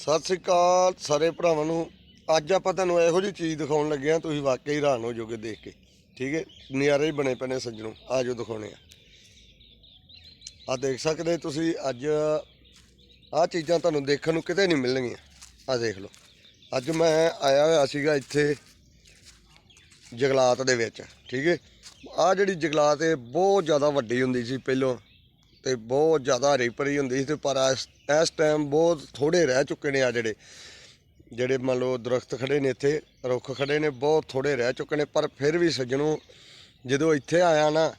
ਸਤਿ ਸ੍ਰੀ ਅਕਾਲ ਸਾਰੇ ਭਰਾਵਾਂ ਨੂੰ। ਅੱਜ ਆਪਾਂ ਤੁਹਾਨੂੰ ਇਹੋ ਜਿਹੀ ਚੀਜ਼ ਦਿਖਾਉਣ ਲੱਗੇ ਆ ਤੁਸੀਂ ਵਾਕਈ ਹੈਰਾਨ ਹੋ ਜਾਓਗੇ ਦੇਖ ਕੇ। ਠੀਕ ਹੈ, ਨਜ਼ਾਰੇ ਹੀ ਬਣੇ ਪਏ ਨੇ ਸੱਜਣੋ। ਆ ਜੋ ਦਿਖਾਉਣੇ ਆ। ਆ ਦੇਖ ਸਕਦੇ ਤੁਸੀਂ, ਅੱਜ ਆ ਚੀਜ਼ਾਂ ਤੁਹਾਨੂੰ ਦੇਖਣ ਨੂੰ ਕਿਤੇ ਨਹੀਂ ਮਿਲਣਗੀਆਂ। ਆ ਦੇਖ ਲਓ। ਅੱਜ ਮੈਂ ਆਇਆ ਹੋਇਆ ਸੀਗਾ ਇੱਥੇ ਜਗਲਾਤ ਦੇ ਵਿੱਚ। ਠੀਕ ਹੈ ਆ ਜਿਹੜੀ ਜਗਲਾਤ ਹੈ ਬਹੁਤ ਜ਼ਿਆਦਾ ਵੱਡੀ ਹੁੰਦੀ ਸੀ ਪਹਿਲਾਂ ਤੇ ਬਹੁਤ ਜ਼ਿਆਦਾ ਹਰੀ ਭਰੀ ਹੁੰਦੀ ਸੀ, ਤੇ ਪਰ ਇਸ ਇਸ ਟਾਈਮ ਬਹੁਤ ਥੋੜੇ ਰਹਿ ਚੁੱਕੇ ਨੇ ਆ ਜਿਹੜੇ ਜਿਹੜੇ ਮੰਨ ਲਓ ਦਰਖਤ ਖੜੇ ਨੇ ਇੱਥੇ, ਰੁੱਖ ਖੜੇ ਨੇ, ਬਹੁਤ ਥੋੜੇ ਰਹਿ ਚੁੱਕੇ ਨੇ, ਪਰ ਫਿਰ ਵੀ ਸੱਜਣੋ ਜਦੋਂ ਇੱਥੇ ਆਇਆ ਨਾ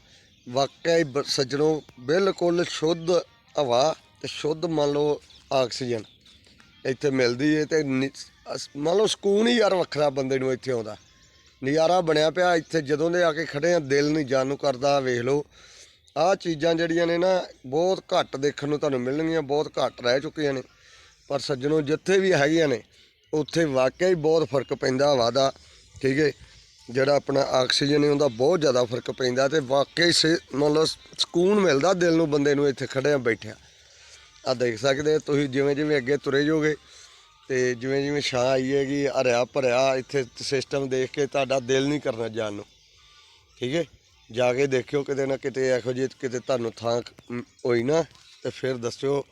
ਵਾਕਿਆ ਹੀ ਬ- ਸੱਜਣੋ ਬਿਲਕੁਲ ਸ਼ੁੱਧ ਹਵਾ ਤੇ ਸ਼ੁੱਧ ਮੰਨ ਲਓ ਆਕਸੀਜਨ ਇੱਥੇ ਮਿਲਦੀ ਹੈ ਤੇ ਨਿ- ਮੰਨ ਲਓ ਸਕੂਨ ਹੀ ਯਾਰ ਵੱਖਰਾ ਬੰਦੇ ਨੂੰ ਇੱਥੇ ਆਉਂਦਾ। ਨਜ਼ਾਰਾ ਬਣਿਆ ਪਿਆ, ਇੱਥੇ ਜਦੋਂ ਦੇ ਆ ਕੇ ਖੜੇ ਆ, ਦਿਲ ਨਹੀਂ ਜਾਣ ਨੂੰ ਕਰਦਾ, ਵੇਖ ਲਓ। ਆਹ ਚੀਜ਼ਾਂ ਜਿਹੜੀਆਂ ਨੇ ਨਾ ਬਹੁਤ ਘੱਟ ਦੇਖਣ ਨੂੰ ਤੁਹਾਨੂੰ ਮਿਲਣਗੀਆਂ, ਬਹੁਤ ਘੱਟ ਰਹਿ ਚੁੱਕੀਆਂ ਨੇ। ਪਰ ਸੱਜਣੋ, ਜਿੱਥੇ ਵੀ ਹੈਗੀਆਂ ਨੇ, ਉੱਥੇ ਵਾਕਿਆ ਹੀ ਬਹੁਤ ਫ਼ਰਕ ਪੈਂਦਾ ਹਵਾ ਦਾ ਠੀਕ ਹੈ ਜਿਹੜਾ ਆਪਣਾ ਆਕਸੀਜਨ ਹੈ ਉਹਦਾ ਬਹੁਤ ਜ਼ਿਆਦਾ ਫ਼ਰਕ ਪੈਂਦਾ ਤੇ ਵਾਕਿਆ ਹੀ ਸੇ ਮੰਨ ਸਕੂਨ ਮਿਲਦਾ ਦਿਲ ਨੂੰ ਬੰਦੇ ਨੂੰ ਇੱਥੇ ਖੜਿਆ ਬੈਠਿਆ। ਆ ਦੇਖ ਸਕਦੇ ਤੁਸੀਂ ਜਿਵੇਂ ਜਿਵੇਂ ਅੱਗੇ ਤੁਰੇ ਜਾਓਗੇ ਤੇ ਜਿਵੇਂ ਜਿਵੇਂ ਛਾਂ ਆਈ ਹੈਗੀ, ਹਰਿਆ ਭਰਿਆ, ਇੱਥੇ ਸਿਸਟਮ ਦੇਖ ਕੇ ਤੁਹਾਡਾ ਦਿਲ ਨਹੀਂ ਕਰਨਾ ਜਾਣ ਨੂੰ, ਠੀਕ ਹੈ ਜਾ ਕੇ ਦੇਖਿਓ, ਕਿਤੇ ਨਾ ਕਿਤੇ ਇਹੋ ਜਿਹੀ ਕਿਤੇ ਤੁਹਾਨੂੰ ਥਾਂ ਹੋਈ ਨਾ, ਤੇ ਫਿਰ ਦੱਸਿਓ।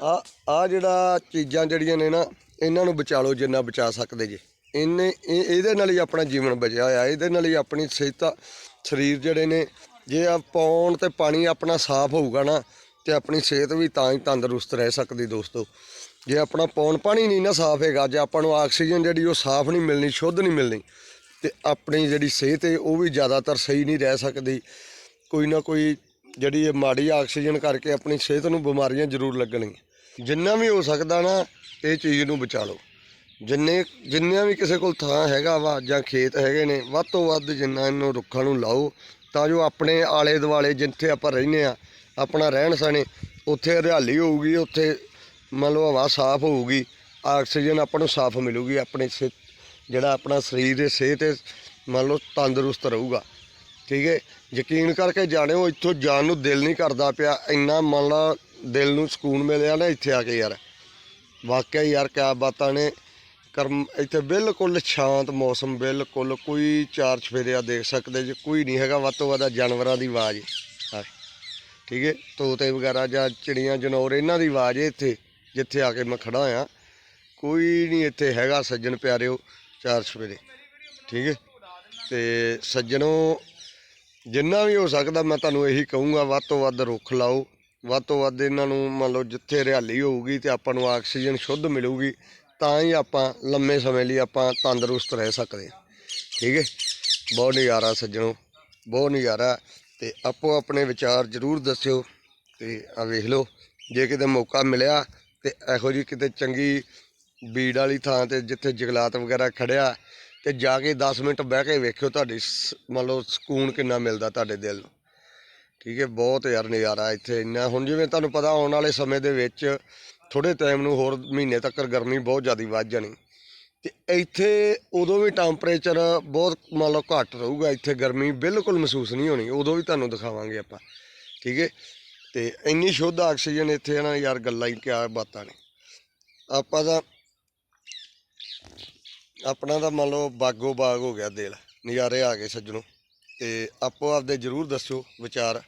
ਆ ਆ ਜਿਹੜਾ ਚੀਜ਼ਾਂ ਜਿਹੜੀਆਂ ਨੇ ਨਾ, ਇਹਨਾਂ ਨੂੰ ਬਚਾ ਲਓ ਜਿੰਨਾ ਬਚਾ ਸਕਦੇ ਜੇ। ਇਹਨੇ ਇਹ- ਇਹਦੇ ਨਾਲ ਹੀ ਆਪਣਾ ਜੀਵਨ ਬਚਿਆ ਹੋਇਆ, ਇਹਦੇ ਨਾਲ ਹੀ ਆਪਣੀ ਸਿਹਤ, ਸਰੀਰ ਜਿਹੜੇ ਨੇ, ਜੇ ਆ ਪੌਣ ਤੇ ਪਾਣੀ ਆਪਣਾ ਸਾਫ਼ ਹੋਊਗਾ ਨਾ, ਤੇ ਆਪਣੀ ਸਿਹਤ ਵੀ ਤਾਂ ਹੀ ਤੰਦਰੁਸਤ ਰਹਿ ਸਕਦੀ ਦੋਸਤੋ। ਜੇ ਆਪਣਾ ਪੌਣ ਪਾਣੀ ਨਹੀਂ ਨਾ ਸਾਫ਼ ਹੈਗਾ, ਜੇ ਆਪਾਂ ਨੂੰ ਆਕਸੀਜਨ ਜਿਹੜੀ ਉਹ ਸਾਫ਼ ਨਹੀਂ ਮਿਲਣੀ, ਸ਼ੁੱਧ ਨਹੀਂ ਮਿਲਣੀ ਤੇ ਆਪਣੀ ਜਿਹੜੀ ਸਿਹਤ ਹੈ, ਉਹ ਵੀ ਜ਼ਿਆਦਾਤਰ ਸਹੀ ਨਹੀਂ ਰਹਿ ਸਕਦੀ। ਕੋਈ ਨਾ ਕੋਈ ਜਿਹੜੀ ਇਹ ਮਾੜੀ ਆਕਸੀਜਨ ਕਰਕੇ ਆਪਣੀ ਸਿਹਤ ਨੂੰ ਬਿਮਾਰੀਆਂ ਜ਼ਰੂਰ ਲੱਗਣਗੀਆਂ। ਜਿੰਨਾ ਵੀ ਹੋ ਸਕਦਾ ਨਾ, ਇਹ ਚੀਜ਼ ਨੂੰ ਬਚਾ ਲਓ। ਜਿੰਨੇ, ਜਿੰਨਿਆਂ ਵੀ ਕਿਸੇ ਕੋਲ ਥਾਂ ਹੈਗਾ ਵਾ ਜਾਂ ਖੇਤ ਹੈਗੇ ਨੇ, ਵੱਧ ਤੋਂ ਵੱਧ ਜਿੰਨਾ ਇਹਨੂੰ ਰੁੱਖਾਂ ਨੂੰ ਲਾਓ, ਤਾਂ ਜੋ ਆਪਣੇ ਆਲੇ ਦੁਆਲੇ ਜਿੱਥੇ ਆਪਾਂ ਰਹਿੰਦੇ ਆ ਆਪਣਾ ਰਹਿਣ ਸਣੇ ਉੱਥੇ ਹਰਿਆਲੀ ਹੋਊਗੀ, ਉੱਥੇ ਮੰਨ ਲਓ ਹਵਾ ਸਾਫ਼ ਹੋਊਗੀ, ਆਕਸੀਜਨ ਆਪਾਂ ਨੂੰ ਸਾਫ਼ ਮਿਲੂਗੀ, ਆਪਣੇ ਸਿ- ਜਿਹੜਾ ਆਪਣਾ ਸਰੀਰ ਦੇ ਸਿਹਤ ਹੈ, ਮੰਨ ਲਓ ਤੰਦਰੁਸਤ ਰਹੂਗਾ। ਠੀਕ ਹੈ? ਯਕੀਨ ਕਰਕੇ ਜਾਣਿਓ ਇੱਥੋਂ ਜਾਣ ਨੂੰ ਦਿਲ ਨਹੀਂ ਕਰਦਾ ਪਿਆ। ਇੰਨਾ ਮੰਨ ਲਾ ਦਿਲ ਨੂੰ ਸਕੂਨ ਮਿਲਿਆ ਨਾ ਇੱਥੇ ਆ ਕੇ ਯਾਰ। ਵਾਕਿਆ ਯਾਰ ਕਿਆ ਬਾਤਾਂ ਨੇ। ਕਰਮ ਇੱਥੇ ਬਿਲਕੁਲ ਸ਼ਾਂਤ ਮੌਸਮ ਬਿਲਕੁਲ ਕੋਈ ਚਾਰ ਚਫੇਰਿਆ ਦੇਖ ਸਕਦੇ ਜੇ ਕੋਈ ਨਹੀਂ ਹੈਗਾ ਵੱਧ ਤੋਂ ਵੱਧ ਜਾਨਵਰਾਂ ਦੀ ਆਵਾਜ਼। ਹੈ ਠੀਕ ਹੈ? ਤੋਤੇ ਵਗੈਰਾ ਜਾਂ ਚਿੜੀਆਂ ਜਨੌਰ ਇਹਨਾਂ ਦੀ ਆਵਾਜ਼ ਹੈ ਇੱਥੇ ਜਿੱਥੇ ਆ ਕੇ ਮੈਂ ਖੜਾ ਆ ਕੋਈ ਨਹੀਂ ਇੱਥੇ ਹੈਗਾ ਸੱਜਣ ਪਿਆਰਿਓ। ਚਾਰ ਸਵੇਰੇ, ਠੀਕ ਹੈ? ਤੇ ਸੱਜਣੋ, ਜਿੰਨਾ ਵੀ ਹੋ ਸਕਦਾ ਮੈਂ ਤੁਹਾਨੂੰ ਇਹੀ ਕਹੂੰਗਾ, ਵੱਧ ਤੋਂ ਵੱਧ ਰੁੱਖ ਲਾਓ। ਵੱਧ ਤੋਂ ਵੱਧ ਇਹਨਾਂ ਨੂੰ ਮੰਨ ਲਓ ਜਿੱਥੇ ਹਰਿਆਲੀ ਹੋਊਗੀ ਤੇ ਆਪਾਂ ਨੂੰ ਆਕਸੀਜਨ ਸ਼ੁੱਧ ਮਿਲੂਗੀ, ਤਾਂ ਹੀ ਆਪਾਂ ਲੰਮੇ ਸਮੇਂ ਲਈ ਆਪਾਂ ਤੰਦਰੁਸਤ ਰਹਿ ਸਕਦੇ ਹਾਂ। ਠੀਕ ਹੈ? ਬਹੁਤ ਨਜ਼ਾਰਾ ਸੱਜਣੋ, ਬਹੁਤ ਨਜ਼ਾਰਾ ਤੇ ਆਪੋ ਆਪਣੇ ਵਿਚਾਰ ਜ਼ਰੂਰ ਦੱਸਿਓ ਤੇ ਆ ਵੇਖ ਲਓ, ਜੇ ਕਿਤੇ ਮੌਕਾ ਮਿਲਿਆ ਤੇ ਇਹੋ ਜੀ ਕਿਤੇ ਚੰਗੀ ਬੀੜ ਵਾਲੀ ਥਾਂ ਤੇ ਜਿੱਥੇ ਜੰਗਲਾਤ ਵਗੈਰਾ ਖੜਿਆ ਤੇ ਜਾ ਕੇ 10 ਮਿੰਟ ਬਹਿ ਕੇ ਵੇਖਿਓ ਤੁਹਾਡੀ ਸ- ਮੰਨ ਲਓ ਸਕੂਨ ਕਿੰਨਾ ਮਿਲਦਾ ਤੁਹਾਡੇ ਦਿਲ ਨੂੰ। ਠੀਕ ਹੈ, ਬਹੁਤ ਯਾਰ ਨਜ਼ਾਰਾ ਇੱਥੇ ਇੰਨਾ। ਹੁਣ ਜਿਵੇਂ ਤੁਹਾਨੂੰ ਪਤਾ, ਆਉਣ ਵਾਲੇ ਸਮੇਂ ਦੇ ਵਿੱਚ ਥੋੜੇ ਟਾਈਮ ਨੂੰ ਹੋਰ ਮਹੀਨੇ ਤੱਕ ਗਰਮੀ ਬਹੁਤ ਜ਼ਿਆਦਾ ਵੱਧ ਜਾਣੀ। ਤੇ ਇੱਥੇ ਉਦੋਂ ਵੀ ਟੈਂਪਰੇਚਰ ਬਹੁਤ ਮੰਨ ਲਓ ਘੱਟ ਰਹੂਗਾ, ਇੱਥੇ ਗਰਮੀ ਬਿਲਕੁਲ ਮਹਿਸੂਸ ਨਹੀਂ ਹੋਣੀ। ਉਦੋਂ ਵੀ ਤੁਹਾਨੂੰ ਦਿਖਾਵਾਂਗੇ ਆਪਾਂ। ਠੀਕ ਹੈ, ਤੇ ਇੰਨੀ ਸ਼ੁੱਧ ਆਕਸੀਜਨ ਇੱਥੇ ਹੈ ਨਾ ਯਾਰ ਗੱਲਾਂ ਹੀ ਕਿਆ ਬਾਤਾਂ ਨੇ। ਆਪਾਂ ਤਾਂ ਆਪਣਾ ਤਾਂ ਮੰਨ ਲਓ ਬਾਗੋ ਬਾਗ ਹੋ ਗਿਆ ਦਿਲ, ਨਜ਼ਾਰੇ ਆ ਗਏ ਸੱਜਣੋ। ਤੇ ਆਪੋ ਆਪਦੇ ਜਰੂਰ ਦੱਸਿਓ ਵਿਚਾਰ।